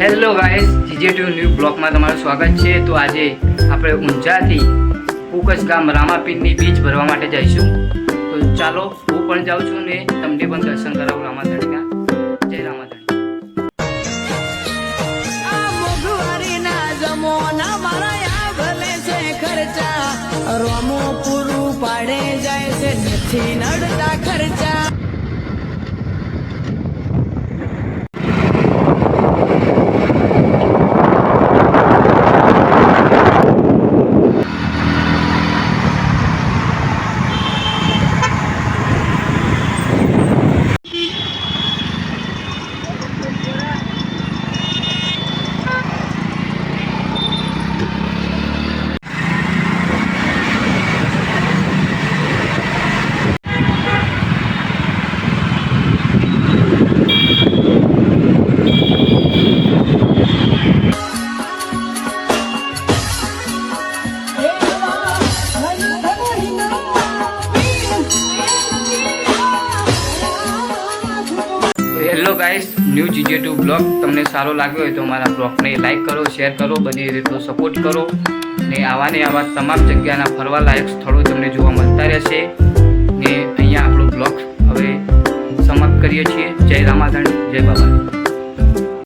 Hello guys GJ two new બ્લોકમાં તમારું સ્વાગત છે. તો આજે આપણે ઊંઝાથી કુકસ ગામ રામાપીરની બીચ ભરવા માટે જઈશું. તો ચાલો હું પણ જાઉં છું ને તમને પણ દર્શન કરાવું રામાધણીના. જય રામાધણી. રોમો પૂરું પાડે જાય છે, નથી નડતા ખર્ચા. Guys new GJ two blog તમને સારો લાગ્યો હોય તો મારા બ્લોગને લાઈક કરો શેર કરો, બધી રીતનો સપોર્ટ કરો. ને આવા ને આવા તમામ જગ્યાના ફરવા લાયક સ્થળો તમને જોવા મળતા રહેશે. ને અહીંયા આપણો બ્લોગ હવે સમાપ્ત કરીએ છીએ. જય રામાધણ, જય બાબા.